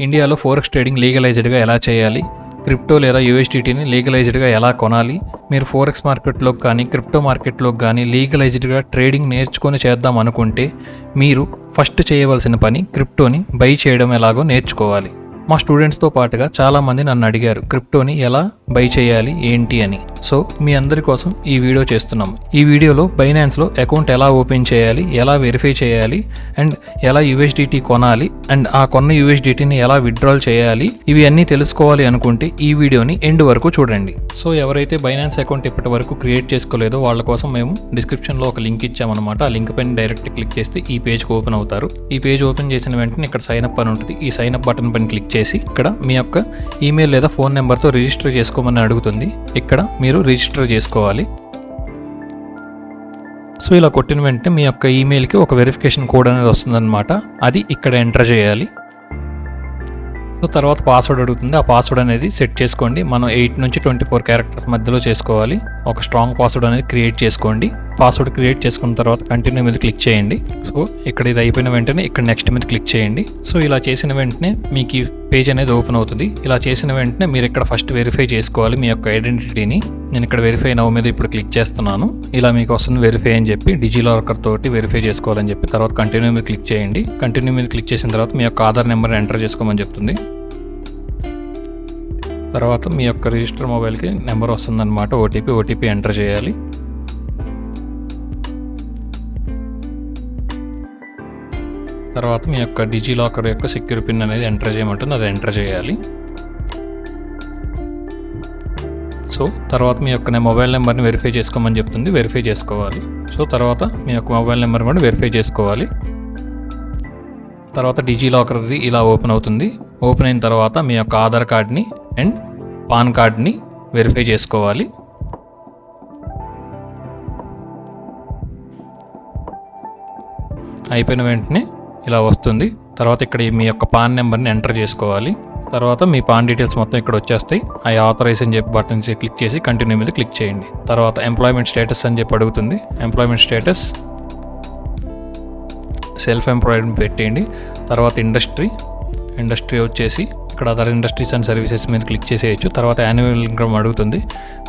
ఇండియాలో forex trading లీగలైజ్డ్గా ఎలా చేయాలి? క్రిప్టో లేదా యూఎస్డిటీని లీగలైజ్డ్గా ఎలా కొనాలి? మీరు ఫోరెక్స్ మార్కెట్లోకి కానీ క్రిప్టో మార్కెట్లోకి కానీ లీగలైజ్డ్గా ట్రేడింగ్ నేర్చుకొని చేద్దాం అనుకుంటే మీరు ఫస్ట్ చేయవలసిన పని క్రిప్టోని బై చేయడం ఎలాగో నేర్చుకోవాలి. మా స్టూడెంట్స్తో పాటుగా చాలామంది నన్ను అడిగారు క్రిప్టోని ఎలా బై చేయాలి? ఏంటి? అని. సో మీ అందరి కోసం ఈ వీడియో చేస్తున్నాం. ఈ వీడియోలో బైనాన్స్లో అకౌంట్ ఎలా ఓపెన్ చేయాలి ఎలా వెరిఫై చేయాలి అండ్ ఎలా యూఎస్డిటీ కొనాలి అండ్ ఆ కొన్న యూఎస్డిటీని ఎలా విత్డ్రాల్ చేయాలి ఇవి అన్నీ తెలుసుకోవాలి అనుకుంటే ఈ వీడియోని ఎండ్ వరకు చూడండి. సో ఎవరైతే బైనాన్స్ అకౌంట్ ఇప్పటి వరకు క్రియేట్ చేసుకోలేదో వాళ్ళ కోసం మేము డిస్క్రిప్షన్లో ఒక లింక్ ఇచ్చామన్నమాట. ఆ లింక్ పైన డైరెక్ట్ క్లిక్ చేస్తే ఈ పేజ్కి ఓపెన్ అవుతారు. ఈ పేజ్ ఓపెన్ చేసిన వెంటనే ఇక్కడ సైన్ అప్ అని ఉంటుంది. ఈ సైన్ అప్ బటన్ పైన క్లిక్ చేసి ఇక్కడ మీ యొక్క ఈమెయిల్ లేదా ఫోన్ నెంబర్తో రిజిస్టర్ చేసుకోమని అడుగుతుంది. ఇక్కడ మీరు రిజిస్టర్ చేసుకోవాలి. సో ఇలా కొట్టిన వెంటనే మీ యొక్క ఈమెయిల్కి ఒక వెరిఫికేషన్ కోడ్ అనేది వస్తుందన్నమాట. అది ఇక్కడ ఎంటర్ చేయాలి. సో తర్వాత పాస్వర్డ్ అడుగుతుంది. ఆ పాస్వర్డ్ అనేది సెట్ చేసుకోండి. మనం ఎయిట్ నుంచి ట్వంటీ ఫోర్ క్యారెక్టర్స్ మధ్యలో చేసుకోవాలి. ఒక స్ట్రాంగ్ పాస్వర్డ్ అనేది క్రియేట్ చేసుకోండి. పాస్వర్డ్ క్రియేట్ చేసుకున్న తర్వాత కంటిన్యూ మీద క్లిక్ చేయండి. సో ఇక్కడ ఇది అయిపోయిన వెంటనే ఇక్కడ నెక్స్ట్ మీద క్లిక్ చేయండి. సో ఇలా చేసిన వెంటనే మీకు ఈ పేజ్ అనేది ఓపెన్ అవుతుంది. ఇలా చేసిన వెంటనే మీరు ఇక్కడ ఫస్ట్ వెరిఫై చేసుకోవాలి మీ యొక్క ఐడెంటిటీని నేను ఇక్కడ వెరిఫై నవ్ మీద ఇప్పుడు క్లిక్ చేస్తున్నాను. ఇలా మీకు వస్తుంది వెరిఫై అని చెప్పి డిజిలాకర్ తోటి వెరిఫై చేసుకోవాలని చెప్పి తర్వాత కంటిన్యూ మీద క్లిక్ చేయండి. కంటిన్యూ మీద క్లిక్ చేసిన తర్వాత మీ యొక్క ఆధార్ నెంబర్ ఎంటర్ చేసుకోమని చెప్తుంది. తర్వాత మీ యొక్క రిజిస్టర్ మొబైల్కి నెంబర్ వస్తుందన్నమాట. ఓటీపీ ఓటీపీ ఎంటర్ చేయాలి. తర్వాత మీ యొక్క డిజిలాకర్ యొక్క సెక్యూర్ పిన్ అనేది ఎంటర్ చేయమంటుంది అది ఎంటర్ చేయాలి. సో తర్వాత మీ యొక్క మొబైల్ నెంబర్ని వెరిఫై చేసుకోమని చెప్తుంది వెరిఫై చేసుకోవాలి. సో తర్వాత మీ యొక్క మొబైల్ నెంబర్ కూడా వెరిఫై చేసుకోవాలి. తర్వాత డిజిలాకర్ది ఇలా ఓపెన్ అవుతుంది. ఓపెన్ అయిన తర్వాత మీ యొక్క ఆధార్ కార్డ్ని అండ్ పాన్ కార్డ్ని వెరిఫై చేసుకోవాలి. అయిపోయిన వెంటనే ఇలా వస్తుంది. తర్వాత ఇక్కడ మీ యొక్క పాన్ నెంబర్ని ఎంటర్ చేసుకోవాలి. తర్వాత మీ పాన్ డీటెయిల్స్ మొత్తం ఇక్కడ వచ్చేస్తాయి. ఆ ఆథరైజ్ అని చెప్పి బటన్ క్లిక్ చేసి కంటిన్యూ మీద క్లిక్ చేయండి. తర్వాత ఎంప్లాయ్మెంట్ స్టేటస్ అని చెప్పి అడుగుతుంది. ఎంప్లాయ్మెంట్ స్టేటస్ సెల్ఫ్ ఎంప్లాయిడ్ పెట్టేయండి. తర్వాత ఇండస్ట్రీ ఇండస్ట్రీ వచ్చేసి ఇక్కడ అదర్ ఇండస్ట్రీస్ అండ్ సర్వీసెస్ మీద క్లిక్ చేసేయచ్చు. తర్వాత యాన్యువల్ ఇన్కమ్ అడుగుతుంది.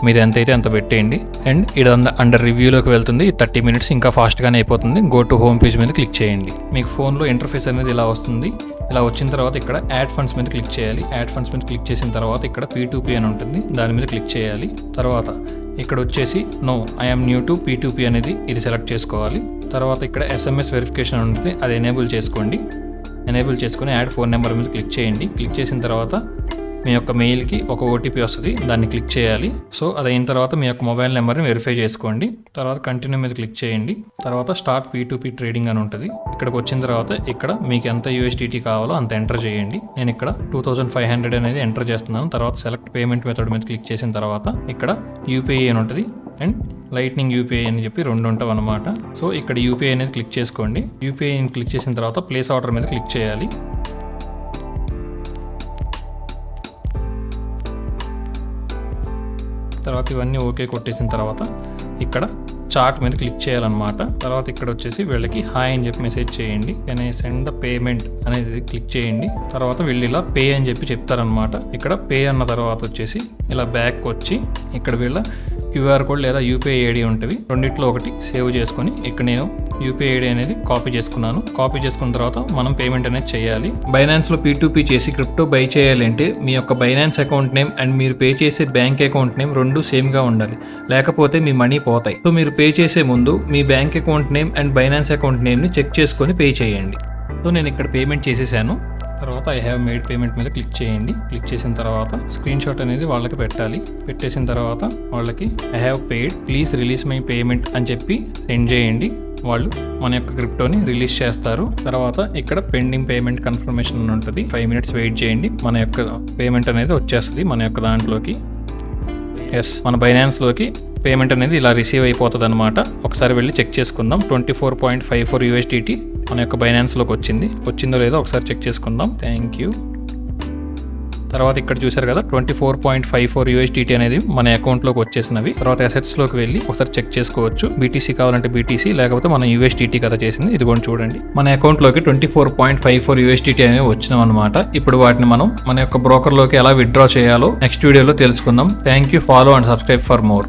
మీరు ఎంత అయితే అంత పెట్టేయండి. అండ్ ఇది అండర్ రివ్యూలోకి వెళ్తుంది. థర్టీ మినిట్స్ ఇంకా ఫాస్ట్గానే అయిపోతుంది. గో టు హోమ్ పేజ్ మీద క్లిక్ చేయండి. మీకు ఫోన్లో ఇంటర్ఫేస్ అనేది ఇలా వస్తుంది. ఇలా వచ్చిన తర్వాత ఇక్కడ యాడ్ ఫండ్స్ మీద క్లిక్ చేయాలి. యాడ్ ఫండ్స్ మీద క్లిక్ చేసిన తర్వాత ఇక్కడ పీ అని ఉంటుంది. దాని మీద క్లిక్ చేయాలి. తర్వాత ఇక్కడ వచ్చేసి no I'm new to P అనేది ఇది సెలెక్ట్ చేసుకోవాలి. తర్వాత ఇక్కడ ఎస్ఎంఎస్ వెరిఫికేషన్ ఉంటుంది. అది ఎనేబుల్ చేసుకోండి. ఎనేబుల్ చేసుకుని యాడ్ ఫోన్ నెంబర్ మీద క్లిక్ చేయండి. క్లిక్ చేసిన తర్వాత మీ యొక్క మెయిల్కి ఒక ఓటీపీ వస్తుంది. దాన్ని క్లిక్ చేయాలి. సో అది అయిన తర్వాత మీ యొక్క మొబైల్ నెంబర్ని వెరిఫై చేసుకోండి. తర్వాత కంటిన్యూ మీద క్లిక్ చేయండి. తర్వాత స్టార్ట్ పీ పీ ట్రేడింగ్ అని ఉంటుంది. ఇక్కడికి వచ్చిన తర్వాత ఇక్కడ మీకు ఎంత యూఎస్డిటీ కావాలో అంత ఎంటర్ చేయండి. నేను ఇక్కడ టూ థౌజండ్ ఫైవ్ హండ్రెడ్ అనేది ఎంటర్ చేస్తున్నాను. తర్వాత సెలెక్ట్ పేమెంట్ మెథడ్ మీద క్లిక్ చేసిన తర్వాత ఇక్కడ యూపీఐ అని ఉంటుంది. అండ్ లైట్నింగ్ యూపీఐ అని చెప్పి రెండు ఉంటాం అనమాట సో ఇక్కడ యూపీఐ అనేది క్లిక్ చేసుకోండి. యూపీఐ క్లిక్ చేసిన తర్వాత ప్లేస్ ఆర్డర్ మీద క్లిక్ చేయాలి. తర్వాత ఇవన్నీ ఓకే కొట్టేసిన తర్వాత ఇక్కడ చార్ట్ మీద క్లిక్ చేయాలన్నమాట. తర్వాత ఇక్కడ వచ్చేసి వీళ్ళకి హాయ్ అని చెప్పి మెసేజ్ చేయండి. Can I send the payment అనేది క్లిక్ చేయండి. తర్వాత వీళ్ళు ఇలా పే అని చెప్పి చెప్తారనమాట ఇక్కడ పే అన్న తర్వాత వచ్చేసి ఇలా బ్యాక్ వచ్చి ఇక్కడ వీళ్ళ క్యూఆర్ కోడ్ లేదా యూపీఐ ఐడి ఉంటుంది రెండిట్లో ఒకటి సేవ్ చేసుకొని ఇక్కడ నేను యూపీఐ ఐడి అనేది కాపీ చేసుకున్నాను. కాపీ చేసుకున్న తర్వాత మనం పేమెంట్ అనేది చేయాలి. బైనాన్స్లో పీ చేసి క్రిప్టో బై చేయాలి అంటే మీ యొక్క బైనాన్స్ అకౌంట్ నేమ్ అండ్ మీరు పే చేసే బ్యాంక్ అకౌంట్ నేమ్ రెండు సేమ్గా ఉండాలి. లేకపోతే మీ మనీ పోతాయి. సో మీరు పే చేసే ముందు మీ bank account name and Binance account నేమ్ని check చేసుకొని పే చేయండి. సో నేను ఇక్కడ పేమెంట్ చేసేసాను. తర్వాత ఐ హ్యావ్ మేడ్ పేమెంట్ మీద క్లిక్ చేయండి. క్లిక్ చేసిన తర్వాత స్క్రీన్ షాట్ అనేది వాళ్ళకి పెట్టాలి. పెట్టేసిన తర్వాత వాళ్ళకి I have paid please release my payment అని చెప్పి సెండ్ చేయండి. వాళ్ళు మన యొక్క క్రిప్టోని రిలీజ్ చేస్తారు. తర్వాత ఇక్కడ పెండింగ్ పేమెంట్ కన్ఫర్మేషన్ అని ఉంటుంది. ఫైవ్ మినిట్స్ వెయిట్ చేయండి. మన యొక్క పేమెంట్ అనేది వచ్చేస్తుంది మన యొక్క దాంట్లోకి. ఎస్ మన బైనాన్స్లోకి పేమెంట్ అనేది ఇలా రిసీవ్ అయిపోతుంది అనమాట ఒకసారి వెళ్ళి చెక్ చేసుకుందాం. Twenty four point five four USDT మన యొక్క బైనాన్స్లోకి వచ్చింది. వచ్చిందో లేదో ఒకసారి చెక్ చేసుకుందాం. థ్యాంక్ యూ తర్వాత ఇక్కడ చూసారు కదా twenty four point five four USDT అనేది మన అకౌంట్లోకి వచ్చేసినవి. తర్వాత అసెట్స్లోకి వెళ్ళి ఒకసారి చెక్ చేసుకోవచ్చు. బీటీసీ కావాలంటే బీటీసీ లేకపోతే మన యూఎస్డిటీ కదా చేసింది. ఇది కూడా చూడండి. మన అకౌంట్లోకి twenty four point five four USDT అనేవి వచ్చినాం అనమాట ఇప్పుడు వాటిని మనం మన యొక్క బ్రోకర్లోకి ఎలా విత్డ్రా చేయాలో నెక్స్ట్ వీడియోలో తెలుసుకుందాం. Thank you follow and subscribe for more